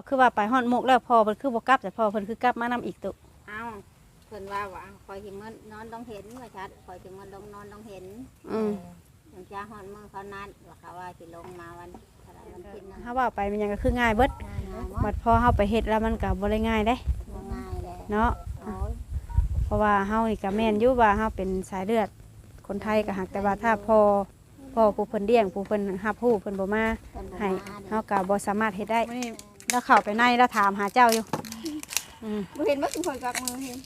ก็คือว่าไปฮอดมุกแล้วพอเพิ่นคือบ่กลับแต่พอเพิ่นคือกลับมานำอีกตุเอ้าเพิ่นว่าว่าคอยสิมื้อนอนต้องเห็นว่าชัดคอยสิมื้อลงนอนต้องเห็นอืมอย่างจ้าฮอดมื้อเขานัดว่าเขาว่าสิลงมาวันอะไรวันที่นั้นถ้าว่าไปมันยังก็คือง่ายเบิดง่ายหมบัดดพอเฮาไปเฮ็ดแล้วมันก็บ่ได้ง่ายเด้บ่ง่ายเลยเนาะโอ้ยเพราะว่าเฮานี่ก็แม่นอยู่ว่าเฮาเป็นสายเลือดคนไทยก็หักแต่ว่าถ้าพอพ่อผู้เพิ่นเลี้ยงผู้เพิ่นรับรู้เพิ่นบ่มาเพิ่นบ่ให้มาเฮาก็บ่สามารถเฮ็ดได้นี่ แล้วเข้าไปในแล้วถามหาเจ้าอยู่ อืม บ่เห็นว่าสุพอยกักมือเห็น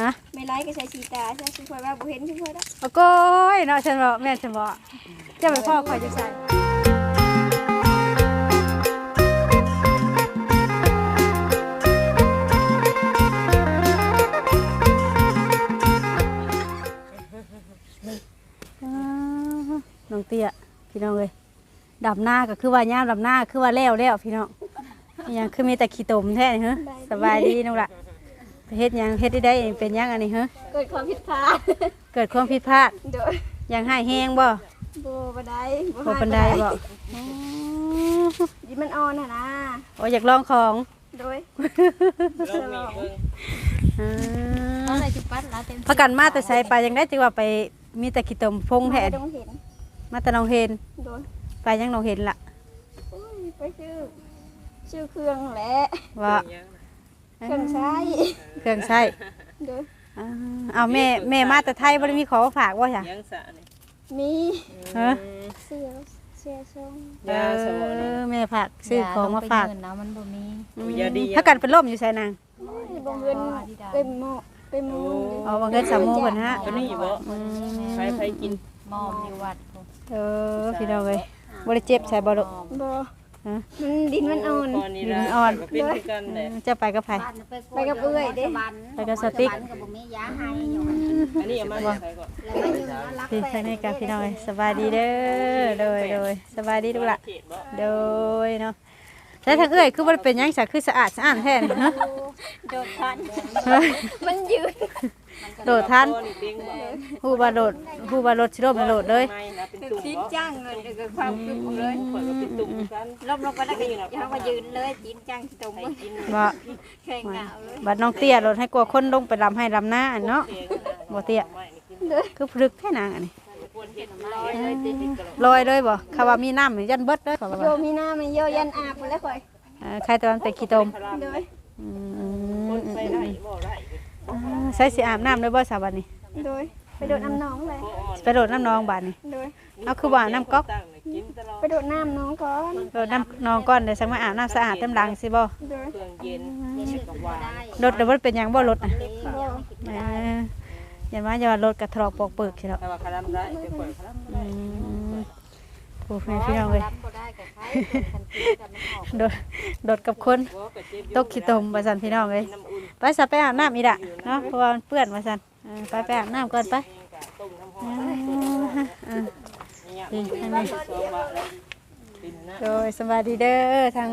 ฮะ ไม่ไล่ก็ใช้ชีตาใช่สุพอยว่าบ่เห็นสุพอยแล้ว โอ้โก้ยเนาะฉันบอกแม่นฉันบอกเจ้าไปพ่อคอยจะใส่อ้าวน้องเตี้ยพี่น้องเลยดำหน้าก็คือว่าย่ามดำหน้าคือว่าแล้วแล้วพี่น้อง อิหยังคือมีแต่ขี้ตมแท้นี่เหรอสบายดีน้องละไปเฮ็ดหยังเฮ็ดได้ได้เป็นหยังอันนี้เหรอเกิดความผิดพลาดเกิดความผิดพลาดโดยอยังให้แห้งบ่บ่บ่ได้บ่ปันไดบ่ดิมันอ่อนน่ะนะโอ้อยากลองของโดยอ่เขาาเลยสิปัดแล้วเต็มพากันมาแต่ใส่ไปยังได้จังว่าไปมีแต่ขี้ตมพงแท้ต้องเห็นมาแต่น้องเฮนโดยไปยังน้องเฮนล่ะโอ้ยไปชื่อ ชื่อเครื่องแหละว่าเครื่องใช้เครื่องใช้โดยอ่าเอาแม่แม่มาแต่ไทยบ่ได้มีของมาฝากบ่จ้ะยังสะนี่มีเออเสื้อเสื้อทรงยาสมอนี่เออแม่ฝากซื้อของมาฝากเงินนะมันบ่มีอืมยาดีถ้ากันเป็นล่มอยู่ใส่นางโอ้ยบ่เงินไปหม้อไปหมูเลยเอาบ่เงินสามโมงก่อนฮะตัวนี้บ่อืมใครใครกินมอมอยู่วัดพุ่นเออพี่น้องเอ้ยบ่ได้เจ็บใส่บ่ลูกบ่ฮะ มันดินมันอ่อนก่อนนี้ละมันอ่อนก็เป็นคือกันแหละจะไปกับไผบ้านไปไปกับเอื้อยเด้ไปกับสติ๊กก็บ่มียาให้อยู่อันนี้เอามาจากใครก่อนแล้วมาอยู่แล้วรักพี่แฟใช่ไหมกับพี่น้อยสบายดีเด้อโดยโดยสบายดีทุกละเขตบ่โดยเนาะใช้ทางเอ้ยคือมันเป็นหยังสักคือสะอาดสะอาดแท้นี่ฮะโดดทันมันยืน โดดทันบ่นี่เด้งบ่ฮู้บ่าโดดฮู้บ่ารถสิล่มน่ะโดดเลยไม่นะเป็นตุ่มดิ้นบ่จ้างเงินเกิดความคิดของเลยข่อยก็เป็นตุ่มคือกันล้มลงไปแล้วก็ยังมายืนเลยจีนจังตรงให้มือกินบ่แข่งหนาวเลยบัดน้องเตี้ยรถให้กลัวคนลงไปลำให้ลำหน้าอันเนาะเสียงนะบ่เตี้ยไม่นี่กินคือพลึกแท้นางอันนี้ควรเฮ็ดลอยเลยติดกันลอยเลยบ่คาว่ามีน้ำนี่ยันเบิดเลยขอโยว่ามีหน้ามันโยยันอาบหมดแล้วค่อยเออใครตอนแต่ขี้ตมโดยอืคมนใส่ได้บ่ได้ อ่าใช้สิอาบน้ำด้วยบ่สาบัดนี้โดยไปโดดน้ำน้องเลยไปโดดน้ำนองบาดนี้โดยเอาคือว่าน้ำก๊อกตั้งนี่กินตลอดไปโดดน้ำน้องก่อนโดดน้ำนองก่อนเดี๋ยวสักมาอาบน้ำสะอาดเต็มหลังสิบ่โดยเครื่องเย็นกับหวานรถเดี๋ยวมันเป็นหยังบ่รถนะบ่เอออย่ามาอย่าว่ารถกระทรอกปอกเปิกใช่หรอถ้าว่าคลำได้ไปข่อยคลำอืมโอ้ยพี่น้องเลยรับบ่ได้กับใครคันกินกันมันออกโดดโดดกับคน บ่ก็เจ็บอยู่ตกขี้ตมมาสันพี่น้องเลย น้ำอุ่น ไปสัไปอาบน้ำอีดะเนาะเพราะว่ามันเปื้อนมาสันเออไปไปอาบน้ำก่อนไปต้มน้ำหเออมอเออเนี่ยนี่มันอันมีนี้สองบาทแล้วกินนะโดยสวัสดีเด้อทาง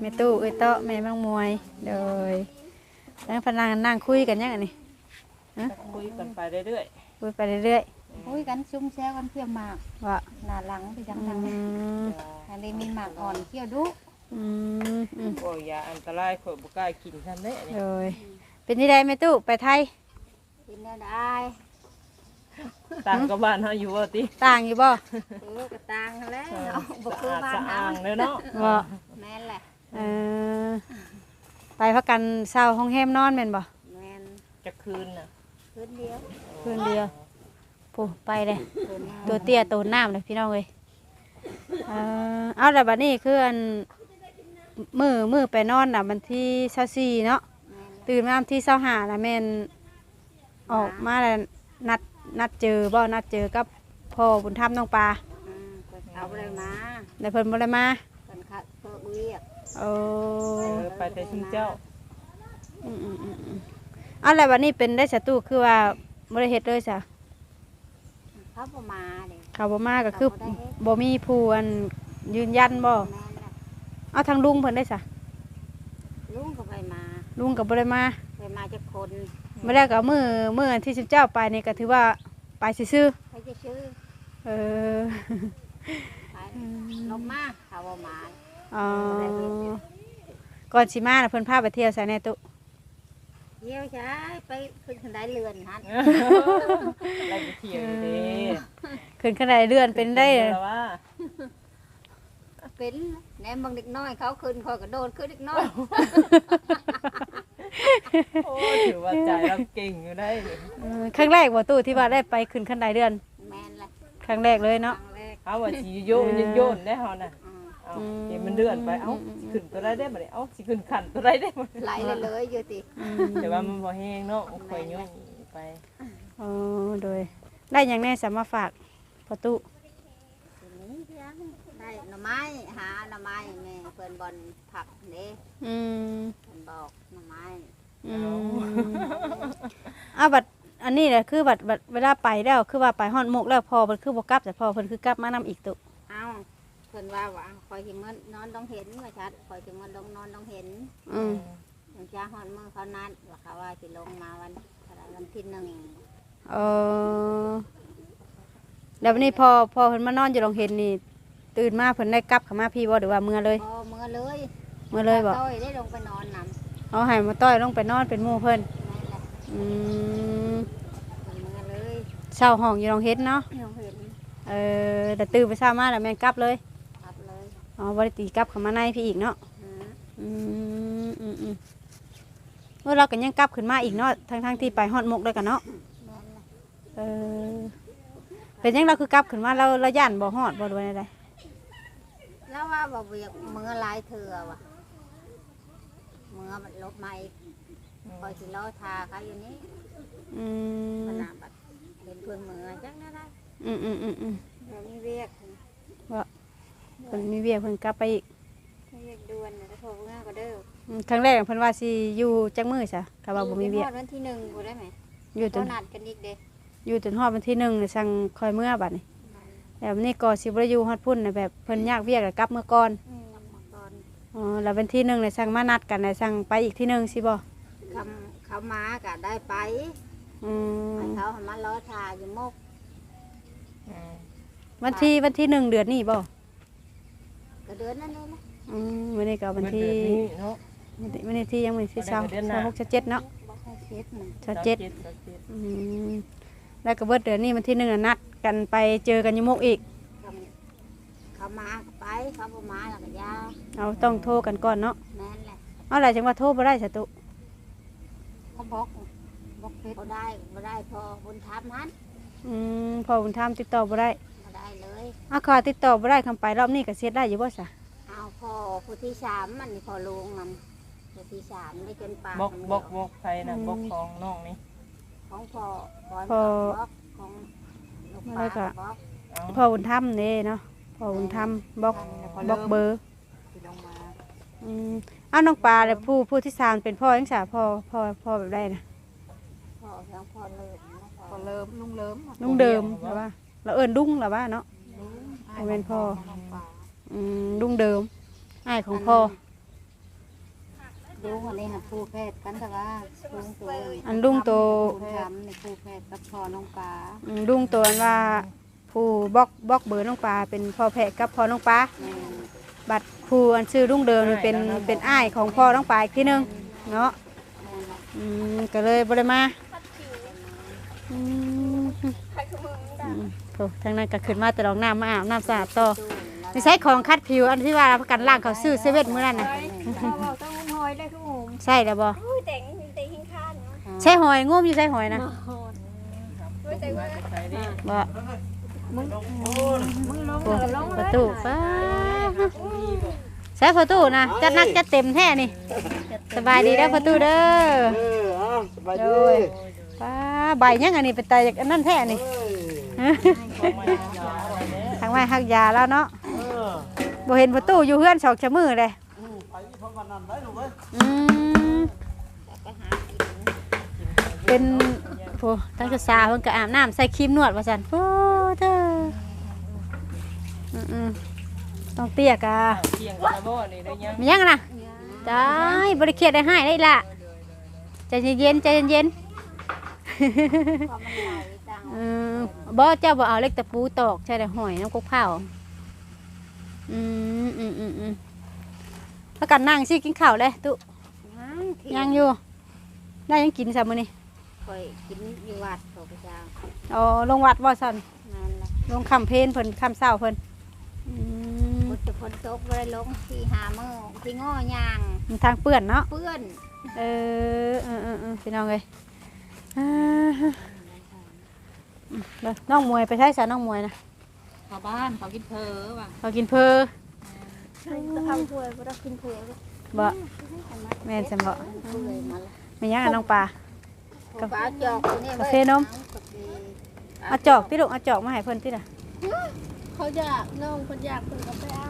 แม่ตู้เอ้ยเตาะแม่มังมวย โดยแล้วพนังนั่งคุยกันยังไงนี่คุยกันไปเรื่อยคุยไปเรื่อยคุยกันซุ่มแซวกันเพื่อหมากๆว่าหน้าหลังไปจังอืทางนั้นมอันนี้มีหมากอ่อนเคี้ยวดุ อืมอืมๆโอ้ยยาอันตรายข่อยบ่กล้ากินทันเด้นี่โดยเป็นที่ใดแม่ตู้ไปไทย กินได้ได้ต่างกับบ้านเฮาอยู่ว่าติต่างอยู่บ่เออกระตังแล้วบ่สะคืออาดบ้านสะเฮาอ้างเลยเนาะบ่แม่นแหละเออไปพักกันเช้าห้องแฮมนอนแม่นบ่แม่นจะคืนน่ะคืนเดียวคืนเดียวปูไปเลยตัวเตี้ยตัวน้ำเลยพี่น้องเอ้ยเออเอาแต่บัดนี้คืออัน มือมือไปนอนน่ะมันที่เช้าสี่เนาะแม่นตื่นมาที่เช้าห้าน่ะแม่นออกมาแล้วนัดนัดเจอบ่นัดเจอกับพ่อบุญธรรมน้องปลาอืมเพิ่นเอาเลยมาแต่เพิ่นบ่ได้มาเพิ่นคัดเพิ่นเรียกโอ้เออไปแต่ชิงเจ้าอืมอืมอืมอืมเอาแล้วบัดนี้เป็นได้สตูคือว่าบ่ได้เฮ็ดเลยจ้ะเขาบ่มาเด้ เขาบ่มาก็คือบ่มีผู้อันยืนยันบ่ แม่นแหละ เอาทางลุงเพิ่นได้จ้ะลุงก็ไปมาลุงก็บ่ได้มาไปมาจากคนบ่ได้ก็มื้อมื้ออันที่สิบเจ้าไปนี่ก็ถือว่าไปซื่อไปจะชื่อๆเออไปลงมาเขาบ่มาอ๋อก่อนสิมาน่ะเพิ่นพาไปเที่ยวไสแน่ตุเยี่ยวใช้ไปขึ้นขันไดเรือนฮันไล่ไปเที่ยวอยู่เด้ขึ้นขั้นใดเลื่อนเป็นได้แล้วว่าเป็น แหนมบางเด็กน้อยเขาขึ้นคอยกระโดดขึ้นเด็กน้อยโอ้ถือว่าใจเราเก่งอยู่ได้นี่เออครั้งแรกบ่ตู้ที่ว่าได้ไปขึ้นขั้นใดเลื่อน แมนละครั้งแรกเลยคเนาะรั้งแรกเอาว่าสิโยนโยนได้เฮาน่ะอืมเอาเห็นมันเดือนไปเอ้าขึ้นตัวได้ได้บ่ได้เอ้าสิขึ้นขันตัวได้ได้บ่ไหลเลยเลยอยู่ติอืมแต่ว่ามันบ่แห้งเนาะค่อยย่อยไป อ๋อโดย ได้หยังแน่สามารถฝากพอตู้ทีนี้เพียง ได้หน่อไม้หาหน่อไม้แม่เพิ่นบอลผักเด้อืมเพิ่นบอกหน่อไม้อืมอ้าวบัดอันนี้แหละคือบัดบัดเวลาไปแล้วคือว่าไปฮอดมุกแล้วพอเพิ่นคือบ่กลับแต่พอเพิ่นคือกลับมานำอีกตุเอ้าเพิ่นว่าว่าคอยสิมันนอนต้องเห็นว่าชัดคอยสิมันลงนอนต้องเห็นอืมอย่างจ้าฮอดมือเขานัดว่าเขาว่าสิลงมาวันอะไรวันที่หนึ่งเออแล้ววันนี้พอพอเพิ่นมานอนอยู่โรงเห็นนี่ ตื่นมาเพิ่นได้กลับเข้ามาพี่บ่หรือว่าเมื่อเลยพอเมื่อเลยเมื่อเลยบ่ต้อยได้ลงไปนอนนำเอาให้มาต้อยลงไปนอนเป็นหมู่เพิ่นนั่นแหละอืมเพิ่นเมื่อเลยเช่าห้องอยู่โรงเห็นเนาะเราเห็นเออแต่ตื่นไปเช้ามาแล้วแม่นกลับเลยครับเลยอ๋อบริตีกลับเข้ามาในพี่อีกเนาะอืมอืมอืมอืมเมื่อเราก็ยังกลับขึ้นมาอีกเนาะทั้งทั้งๆที่ไปฮอดมุกด้วยกันเนาะนั่นแหละเออเป็นยังเราคือกลับขึ้นมาเราเราย่านบ่ฮอดบ่ด้วยอะไร แล้วว่าบ่เวียกเมื่อหลายเถื่อว่ะเมื่อมันลบมาอีกคอยสิรอทาเขาอยู่นี่อืมขนาดบัดเห็นเพิ่นเมื่อจังได้ได้อืมอืมอืมอืมเรามีเวียกเพิ่นมีเวียเพิ่นกลับไปอีกมีเวียกด่วนนะโทรเมื่อก็เด้ออืมครั้งแรกเพิ่นว่าสิอยู่จักมื้อซะก็ว่าบ่มีเวียฮอดวันที่หนึ่งกูได้ไหมอยู่จเขานนัดกันอีกเด้อยู่จนฮอดวันที่หนึ่งเนี่ยสั่งคอยเมื่อบัดนี้ แบบนี้ก็สิบ่ได้อยู่ฮอดพุ่นน่ะแบบเพิ่นยากเวียกแล้วกลับเมื่อก่อนอืมนำมาก่อนอ๋อแล้ววันที่หนึ่งเนี่ยสั่งมานัดกันเนี่ยสั่งไปอีกที่หนึ่งสิบ่คำเขามาก็ได้ไปอืมให้เขาให้มารอทาอยู่มกอืมวันที่วันที่หนึ่งเดือนนี้บ่ก็เดือนนั้นเลยนะอืมวันนี้ก็วันที่เดือนนี้เนาะ วันที่วันนี้ที่ยังไม่ที่เช้าวันเดือนหน้า เช้าหกเช้าเจ็ดเนาะบอกให้เช็ดมันเช้าเจ็ดสามเจ็ดอืมแล้วก็เบิดเดือนนี้วันที่หนึ่งน่ะนัด กันไปเจอกันอยี่มุกอีกคำเขามาก็ไปเขาบ่มาแล้วก็ยาเอาต้องโทรกันก่อนเนาะแม่นแหละเอาอะไรจังว่าโทรบ่ได้สตุเขาบอกบอกเพชรบ่ได้บ่ได้พอบุญธรรมนั้นอืมพอบุญธรรมติดต่อบ่ได้บ่ได้เลยเอาขอติดต่อบ่ได้คำไปรอบนี้ก็เสียได้อยู่บ่ซะเอาพอผู้ที่สามมันนี่พอลุงนำผู้ที่สามได้จนปากบอกมันบอกเดียวบอกใครนะบอกของน้องนี่ของพ่อบอลพอบอกของ ลูกแล้ปลาวก็บอกเอาพอบุญธรรมเด้เนาะพอบุญธรรมบอกบอกเบอร์ที่ลงมาอืมเอาน้องปลาเลยผู้ผู้ที่สามเป็นพ่อยังสาพ่อพ่อพ่อแบบได้นะพ่อทั้งพ่อเลิมนะพ่อเลิมลุงเลิมลุงเดิมหรือว่าเราเอิญดุ้งหรือว่าเนาะเอาเป็นพ่ออืมดุ้งเดิมอ้ายของพ่อ ลุงอันนี้นะผู้แพทย์กันแต่ว่าลุงตัวอันดุ้งโตบุญธรรมในผู้แพทย์กับพ่อน้องปลาอืมดุ้งตัวอันว่าผู้บอกบอกเบอร์น้องปลาเป็นพ่อแพะกับพ่อน้องปลาแม่นบัตรผู้อันชื่อดุ้งเดิมนี่เป็นเป็นอ้ายของพ่อน้องปลาอีกที่หนึงเนาะแม่นละอืมก็เลยบ่ได้มาอืมอืมโถทางนั้นก็ขึ้นมาแต่ลองน้ำมาอาบน้ำสะอาดต่อตู้แล้วนี่ใช้ของคัดผิวอันที่ว่าประกันล่างเขาซื้อเซเว่นมื้อนั้นน่ะเราบ อกต้องหอยได้คือหมูใช่แล้วบ่อุ้ยแต่งแต่งหิ้งข้านเนาะใช่หอยงุ่มอยู่ใช่หอยนะอุ้ยแต่ว่าใครดิบ่มึงลงโอ้เออลงประตูป้าใช้ประตูนะจัดหนักจัดเต็มแท้นี่สบายดีเด้อประตูเด้อเออเอาสบายโดดียป้าใบยังอันนี้เป็นตายจากอันนั้นแท้นี่เอ้ยของมายาอะไรเนี่ยทางไม้หักยาแล้วเนาะเออบ่เห็นประตูอยู่เฮือนสองชะมือเลย อืมไปที่พมันนั่นได้ลูกเอ้ยอืมไปหากินเป็นโอ้ตั้งแต่สาวเพิ่นก็อาบน้ำใส่ครีมนวดว่าซั่นโอ้เด้ออืมๆต้องเตี้ยกะเที่ยงกันแล้วบ่นี่ได้ยังมียังอะนะได้บริเครียดได้ให้ได้ละใจเย็นๆใจเย็นพอมันไหลตังๆเออบ่เจ้าบ่เอาเล็กตะปูตอกใช่แต่หอยน้ำกุกเผาอืมอืมอืม อืมประกันนั่งสิกินข้าวเลยตุยังเที่ยังอยู่ ได้ยังกินซะมื้อนี้คอยกินอยู่วัดพระพุทธเจ้าอ๋อลงวัดบ่ซั่นนั่นแหละลงคำเพลนเพิ่นคำเช้าเพิ่นอืมพุทธฝนตกบ่ได้ลงที่หามือที่ง้อย่างมันทางเปื้อนเนาะเปื้อนเออเออเออเออพี่น้องเลยอ่าฮะอืมแล้วน้องมวยไปใช้สาน้องมวยนะชาวบ้านเขากินเพอว่ะเรากินเพอ ใช่ก็ทำถ้วยบ่ได้กินถ้วยเลยบ่แม่นสมบ่เปื่อยมาแล้วไม่ยังกับน้องปลากาแฟจอกตัวนี้กาแฟนมเอาจอกพี่ลูกเอาจอกมาให้เพิ่นติล่ะเขาอยากน้องคนอยากเพิ่นก็ไปเอา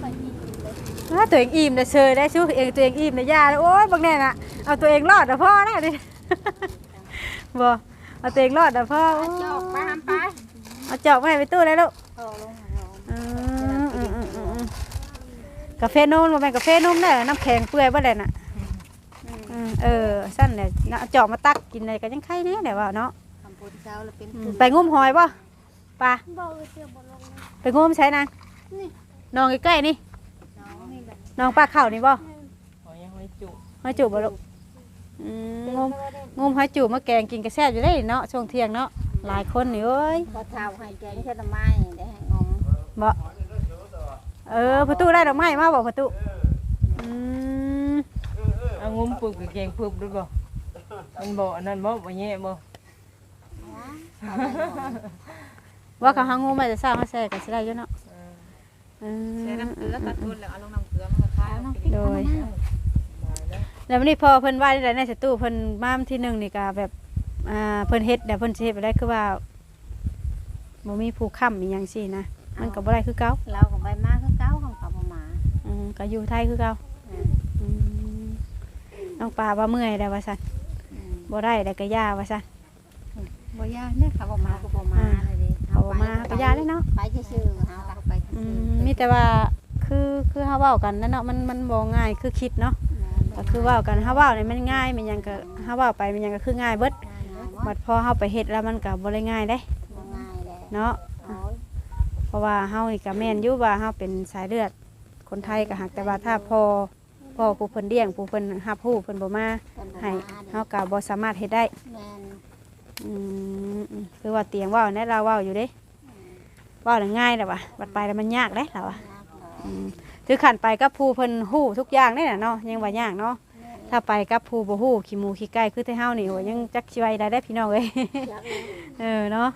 ไปกินเลยอ้าตัวเองอิ่มแต่เชยได้ชูเองตัวเองอิ่มแต่ยาเลยโอ๊ยบางแน่น่ะเอาตัวเองรอดแต่พ่อนะดิบ่เอาตัวเองรอดแต่พ่อโอ้ยจอกไปทำไปเอาจอกมาให้ไปตู้เลยลูก โอ้ลงมาลง อืมอืมอืมอืมอืม กาแฟนมบ่แม่นกาแฟนมได้อน้ำแข็งเปื่อยบ่ได้น่ะอืมเออสั้นเลยนะเอาจอกมาตักกินเลยก็ยังไข่แน่แหละว่าเนาะคำพูดเจ้าแล้วเป็นอืมไปงุ้มหอยป่ะปลาบ่เลยเสียบ่ลงเลยไปงุ้มใช้นางน้องใกล้ๆนี่น้องนี่แบบน้องปลาเข่านี่ป่ะหอยยังหอยจุหอยจูบบ่ลูกอืมงุ้มงุ้มหอยจูบมาแกงกินกระแซ่บอยู่ได้เนาะช่วงเที่ยงเนาะหลายคนนี่เอ้ยพอเท้าให้แกงเช่นไม้ได้ให้งมบ่ เออประตูได้ดอกไม้มาบ่ประตูอืมเอางุ้มปึบกับแกงปึบด้วยบ่มันบ่อันนั้นบ่บ่แย่บ่ว่าเขาหางุ้มมาจะสร้างมาแซ่กันสิได้อยู่เนาะอืมใส่น้ำเกลือตัดทุนแล้วเอาลงน้ำเกลือมันก็คายเอาโดยแล้ววันนี้พอเพิ่นว่าได้ในสตูเพิ่นมาวันที่หนึ่งนี่ก็แบบอ่าเพิ่นเฮ็ดแต่เพิ่นสิเฮ็ดไปได้คือว่าบ่มีผู้ค้ำอีหยังซี่นะมันก็บ่ได้คือเก่าเราก็ไปมาคือเก้าของเขาบ่มา อืม ก็อยู่ไทยคือเก่าอืมน้องปลาว่าเมื่อยแล้วว่าซั่นอืมบ่ได้แล้วก็ย่าว่าซั่น บ่ยาเนี่ยเขาบ่มาก็บ่มาเลยดิเขาบ่มาก็ย่าเลยเนาะ ไปซื่อๆเฮาก็ไปอืซื่อมๆมีแต่ว่าคือคือเฮาเว้ากันนั่นเนาะมันมันบ่ง่ายคือคิดเนาะก็คือเว้ากันเฮาเว้านี่มันง่ายมันหยังก็เฮาเว้าไปมันหยังก็คือง่ายเบิดบัดพอเฮาไปเฮ็ดแล้วมันก็บ่ได้ง่ายเด้ง่ายแล้วเนาะโอ้ยเพราะว่าเฮานี่ก็แม่นอยู่ว่าเฮาเป็นสายเลือด คนไทยก็หักแต่ว่าถ้าพอพ่อผู้เพิ่นเลี้ยงผู้เพิ่นรับผู้เพิ่นบ่มาเพิ่นบ่ให้มาเฮาก็บ่สามารถเฮ็ดได้แม่นอืมอืมคือว่าเตียงเว้าแน่เราเว้าอยู่เด้เว้าแล้วง่ายแล้วว่ะบัดไปแล้วมันยากเด้เราอะยากเหรออืมถือขันไปกับผู้เพิ่นฮู้ทุกอย่างนี่น่ะเนาะยังว่ายากเนาะถ้าไปกับผู้บ่ฮู้ขี้หมูขี้ไก่คือแต่เฮานี่โหยังจักสิไว้ได้ได้พี่น้องเอ้ยยากเลยเออเนาะ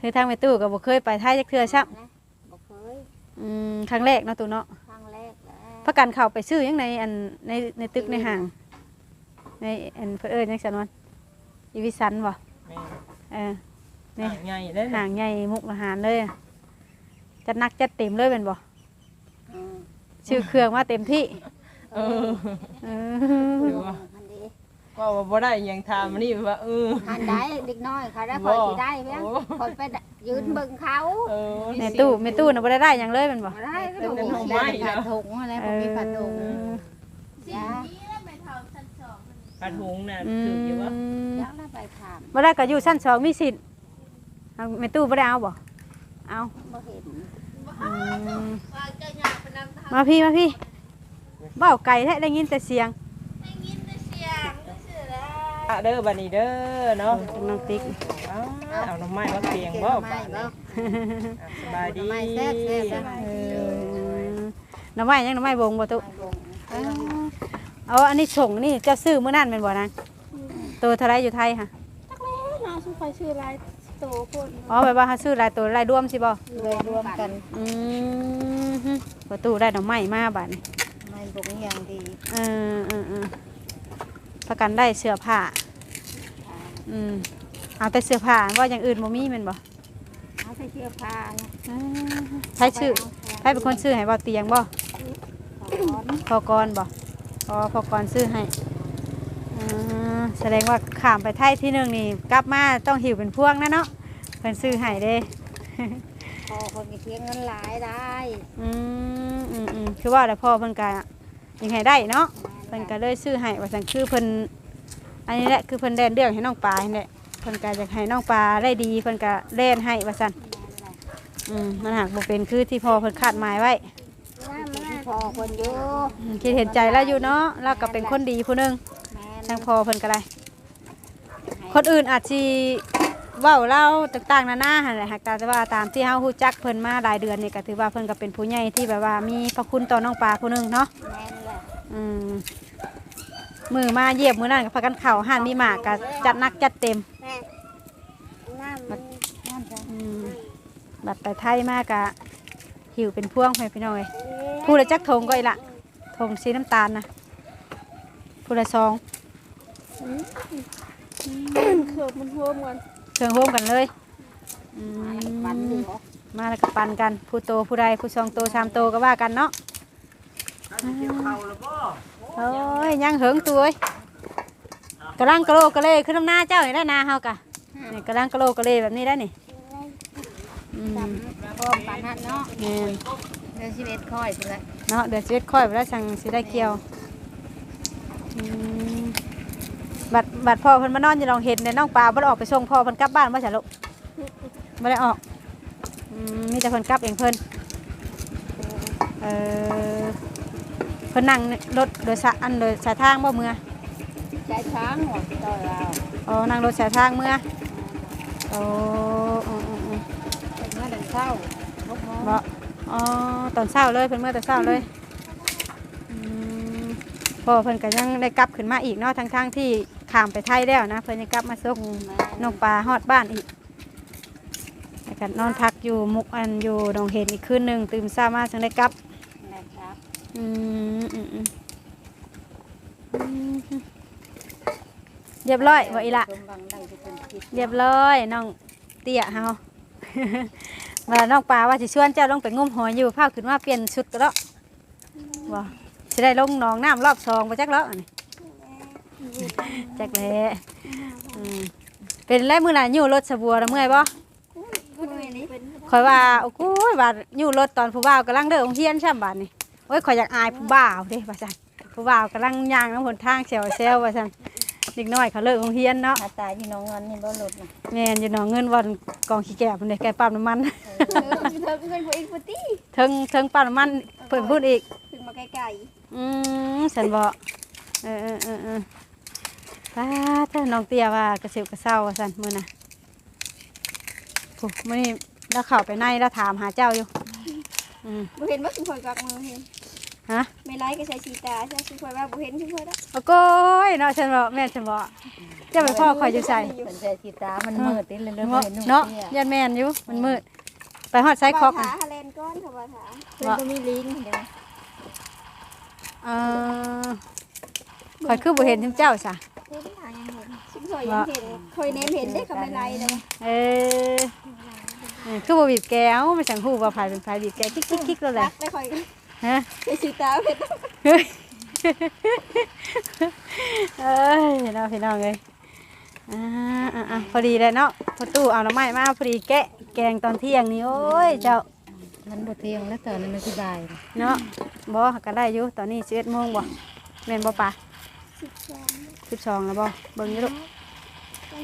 คือทางแม่ตู้ก็บ่เคยไปไทยจักเทื่อซักนะบ่เคยอืมครั้งแรกเนาะตู้เนาะครั้งแรกแล้ว ประกันเข้าไปซื้อยังในอันในในตึกในห้าง ในอันเพื่นเอิญยังสันวันอีวิสันบ่แม่เออนี่ไงเด้อห่างใหญ่มุกอาหารเลยอะจัดหนักจัดเต็มเลยเป็นบ่อืมชื่อเครื่องมาเต็มที่ เออเอหอรือ ว่าอันนี้ว่าว่าบ่ได้หยังถามอันนี่ว่าเออ หันได้เด็กน้อยเขาได้คอยสิได้เพียงโอ้ คอยไปยืนเบิ่งเขาเออแม่ตู้แม่ตู้น่ะบ่ได้ได้หยังเลยเป็นบ่บ่ได้ก็เดี๋ยวดูเป็นได้หน่อไม้ผ้าเนาะถุงอะไรเอบ่อมีผ้าถุงยาปลาถุงน่ะอืถืออยู่ว่ามอยากได้ไปถามบ่ได้ก็อยู่ชั้นสองมีสิทธิ์เอาแม่ตู้บ่ได้เอาบ่เอา บ่เห็นอืมมาพี่มาพี่เบ้าไก่แท้ได้ยินแต่เสียง อะเด้อบัดนี้เด้อเนาะน้องติ๊กอ้าวเอาหน่อไม้มาเปียงบ่ไม่บ่อะสบายดีไม่แซ่บแซ่บแซ่บเออหน้ำไม้ยังหน้ำไม้บงบ่ตุไม่บ่งเอาอันนี้ส่งนี่เจ้าซื้อมื้อนั้นเป็นบ่นางตัวเท่าไรอยู่ไทยค่ะจักแล้นาสุไปชื่อลายโตพ่นอ๋อแบบว่าเขาซื้อหลายตัวหลายรวมสิบ่เลยรวมกันอืมฮึประตูได้ดอกไม้มาบัดนี้ไม่บ่งอย่างดี เออเออเออ ประกันได้เสื้อผ้า อืมเอาแต่เสื้อผ้าว่าอย่างอื่นบ่มีแม่นบ่เอาใส่เสื้อผ้านะอ่าใช้ชื่อใครเป็นคนซื้อให้บ่เตียงบ่พอกรบ่พอพอกรซื้อให้อ่าแสดงว่าขามไปไทยที่หนึ่งนี่กลับมาต้องหิวเป็นพวงนะเนาะเพิ่นซื้อให้เด้ พอคนมีเพียงเงินหลายได้ อืมอืมอืมคือว่าแล้วพ่อเพิ่นก็ ยังให้ได้เนาะเพิ่นก็เลยซื้อให้ว่าซั่นคือเพิ่นอันนี้แหละคือเพิ่นแดนเรื่องให้น้องปลานี่แหละเพิ่นก็อยากให้น้องปลาได้ดีเพิ่นก็เล่นให้ว่าซั่นอืมมันหากบ่เป็นคือที่พ่อเพิ่นคาดหมายไว้ที่พออคนอยู่อืมคิดเห็นใจแล้วอยู่เนาะเราก็เป็นคนดีผู้หนึงแม่นทางพอเพิ่นก็ได้คนอื่นอาจสิเว้าเล่าต่างๆนานาหั่นแหละหากแต่ว่าตามที่เฮาฮู้จักเพิ่นมาหลายเดือนนี่ก็ถือว่าเพิ่นก็เป็นผู้ใหญ่ที่แบบว่ามีพระคุณต่อน้องปลาผู้หนึงเนาะแม่นแหละ อืมมือมาเยียบมือนั่นก็พากันเข่าห่านมีหมากก็จัดหนักจัดเต็มแม่น้ำมันน้ำจ้ะอืมบัดไปไทยมากะหิวเป็นพ่วงไปพี่น้อยผู้ละจักทงก็อีกละทงสีน้ำตาลนะผู้ละซองเขือบมันหัวเหมือนเครื่องโฮมกันเลยอืมวันเดียวมาแล้วก็ปันกันผู้โตผู้ใดผู้สองโตสามโตก็ว่ากันเนาะ โอ้ยยังเหิงตัวเอ้ยกระลังกระโลกระเลขึ้นน้ำหน้าเจ้านี่ได้นาเฮากะนี่กระลังกระโลกระเลแบบนี้ได้นี่อืมจำพวกปานนั้นเนาะแม่นเดือนสิบเอ็ดค่อยสิละเนาะเดี๋ยวชีวิตค่อยไปแล้วสั่งสิได้เกี่ยวอืมบัดบัดพ่อเพิ่นมานอนอยู่ลองเห็นในน้องปลาบ่ได้ออกไปส่งพ่อเพิ่นกลับบ้านบ่ใช่ลูกบ่ได้ออกอืมมีแต่เพิ่นกลับเองเพิ่นเออ เพิ่นนั่งรถโดยสารอันโดยสายทางบ่เมื่อใจช้างหัวต่อเราอ๋อนั่งรถสายทางเมื่อโอ้อืมอืมอืมเป็นเมื่อเดือนเช้าหกโมงบ่อ๋อตอนเช้าเลยเพิ่นเมื่อแต่เช้าเลยอืมพ่อเพิ่นก็ยังได้กลับขึ้นมาอีกเนาะทั้งๆที่ข้ามไปไทยแล้วนะเพิ่นยังกลับมาส่งแม่น้องปลาฮอดบ้านอีกแล้วก็นอนพักอยู่มุกอันอยู่ดองเห็นอีกคืนหนึ่งตื่นเช้ามาจึงได้กลับ เรียบร้อยบ่อีละสมบังได้ที่เป็นคิดเรียบร้อยน้องเตี้ยเฮามาน้องปลาว่าสิชวนเจ้าลงไปงมหอยอยู่พาขึ้นมาเปลี่ยนชุดก็แล้วบ่สิได้ลงหนองน้ำรอบสองบ่จักแล้วอันนี้จักแล้อืมเป็นไรมื้อน่ะอยู่รถสะบัวแล้วเมื่อยบ่พูดไงนี่เป็นข่อยว่าโอ้โหว่าอยู่รถตอนผู้บ่าวกำลังเดินโรงเรียนช่ำบาดนี่โอ้ยข่อยอยากอายผู้บ่าวเด้ว่าซั่นผู้บ่าวกำลังย่างน้ำหนทางเซลเซลว่าซั่นเด็กน้อยเขาเลิกโรงเรียนเนาะหาตายที่น้องเงินนี่บ่หลุดนะแม่นอยู่หนองเงินวันกองขี้แก่พุ่นเด้แก่ปั๊มน้ำมันเธอเธอเป็นผู้อีกปตี้เทิงเทิงปั๊มน้ำมันเพิ่นพูดอีก ถึงมาไกลอืมฉันบอกเออเออเออเออป้าเธอน้องเตี้ยว่ากระเซวกระเซ้าว่าซั่นมื้อน่ะโอ้มื้อนี้แล้วเข้าไปในแล้วถามหาเจ้าอยู่ อืมๆบุเห็นว่าสุพรกักมือเห็น ฮะไม่ไล่ก็ใช้ชีตาใช่สุพรว่าบุเห็นสุพรแล้วโอ้โก้ยเนาะฉันบอกแม่นฉันบอกเจะไปพ่อคอยอยู่ใส่เป็นใจที่ตา มันมืดติเลยเลยเนาะเห็นนุ่มเนาะเนี่ยยันแม่นอยู่มันมืด ไปฮอดไซคอกถาน่ะฮาแลนด์ก้อนค่ะว่าถาเพิ่นก็มีลิ้นเดี๋ยวเออคอยคือบ่เห็นทิมเจ้าซะเห็นทางยังเห็นสุพรยังเห็นคอยเนมเห็นได้กับไม่ไล่เลยเออเออคือบ่บีบแก้วไม่สังหูว่าไผเป็นไผบีบแก้วกิ๊กกิ๊กกิ๊กแล้วแหรัละกได้คอย ฮะใช้ชีตาเห็นเฮ้ยเอ้ยเนาะพี่น้องเอ้ยอ่าอ่าอ่าพอดีเลยเนาะพอตู้เอาหน้ำไม้มาพอดีแกะแกงตอนเที่ยงนี่โอ้ยเจ้ามันบ่เที่ยงแล้วตอนนั้นมันสบายเนาะบ่ก็ได้อยู่ตอนนี้สิบเอ็ดโมงบ่แม่นบ่ปะสิบสองสิบสองแล้วบ่เบิ่งอยู่ลูก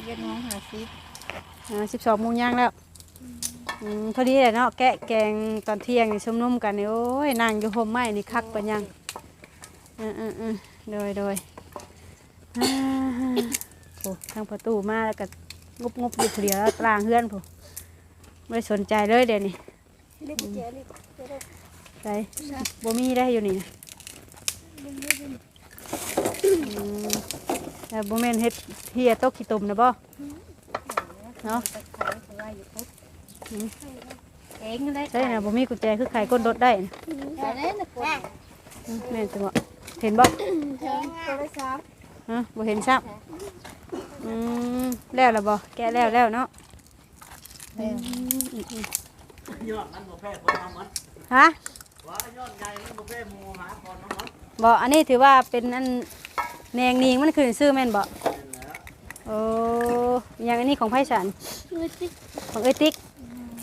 เย็นน้องหาซิอ่าสิบสองโมงย่างแล้ว อืมพอดีเลยเนาะแกะแกงตอนเที่ยงนี่ชุมนุ่มกันนี่โอ้ยนั่งอยู่ห่มไม้นี่คักปะยังอืออืออือโดยโดยอ่าโอ้ทางประตูมาแล้วก็งบงบอยู่ผู้เดียวแล้วกลางเฮือนผู้ไม่สนใจเลยเดี๋ยวนี้เรียกเจ๊เรียกเจ๊เรียกไปบ่มีได้อยู่นี่นะอืมแต่บ่แม่นเฮ็ดเฮียตกขี้ตุ่มนะบ่เนาะ เองเลยใช่นะบ่มีกุญแจคือไขก้นรถได้นะแต่เล่นนะกดอืมแม่นจังบ่เห็นบ่เธอโทรศัพท์ฮะบ่เห็นซับอืมแล้วล่ะบ่แกะแล้วแล้วเนาะยอดมันบ่แพ้คนน้ำมันฮะว่ายอดใหญ่มันบ่แพ้หมูหาคนน้ำมันบ่อันนี้ถือว่าเป็นอันแมงนิงมันขึ้นชื่อแม่นบ่เป็นแล้วโอ้ยังอันนี้ของไผสันมือติ๊กของเอ้ยติ๊ก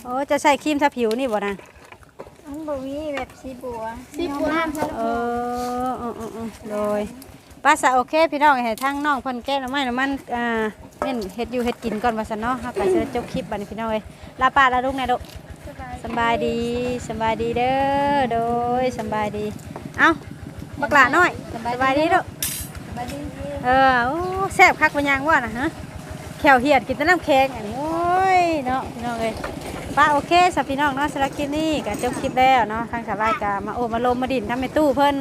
โอ้จะใส่ครีมทาผิวนี่บ่นะอันบ่มีแบบสีบัวสีบัวน้ำเออเออเออเออโดยป้าสะโอเคพี่น้องให้ทางน้องเพิ่นแก้แล้วไม้แล้วมันอ่าเม่นเฮ็ดอยู่เฮ็ดกินก่อนว่าซั่นเนาะเฮาก็สิได้จบคลิปบัดนี้พี่น้องเอ้ยลาป้าลาลูกแน่ลูกสบายสำบายดีสำบายดีเด้อโดยสำบายดีเอาบักหลาน้อยสบายดีลูกสบายดีเออโอ้แซ่บคักเป็นยังว่านะฮะแขวเหียดกินแต่น้ำแข็งอันนี้โอ้ยเนาะพี่น้องเลย ป้าโอเคสับพี่น้องเนาะสำหรับคลิปนี้ก็จบคลิปแล้วเนาะทางสบาวไร่ก็มาโอมาลมมาดินทำในตู้เพิ่น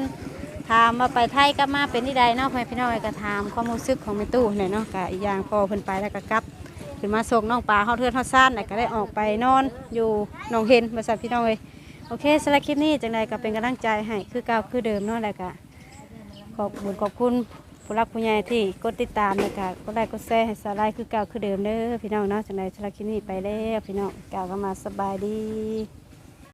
ถามมาไปไทยก็มาเป็นที่ใดเนาะพี่น้องก็ถามความรู้สึกของในตู้หน่อยเนาะก็อีกอย่างพอเพิ่นไปแล้วก็กลับขึ้นมาส่งน้องปลาเขาเทือนเขาซ่านก็ได้ออกไปนอนอยู่หนองเห็นบริษัทพี่น้องเลยโอเคสำหรับคลิปนี้จังใดก็เป็นกำลังใจให้คือเก่าคือเดิมเนาะแล้วก็ขอบคุณขอบคุณ ผู้รักผู้ใหญ่ที่กดติดตามนะคะก็ได้กดแชร์ให้สาไลด์คือเก่าคือเดิมเด้อพี่น้องเนาะจังไดสำหรับคลิปนี้ไปแล้วพี่น้องกล่าวกันมาสบายดี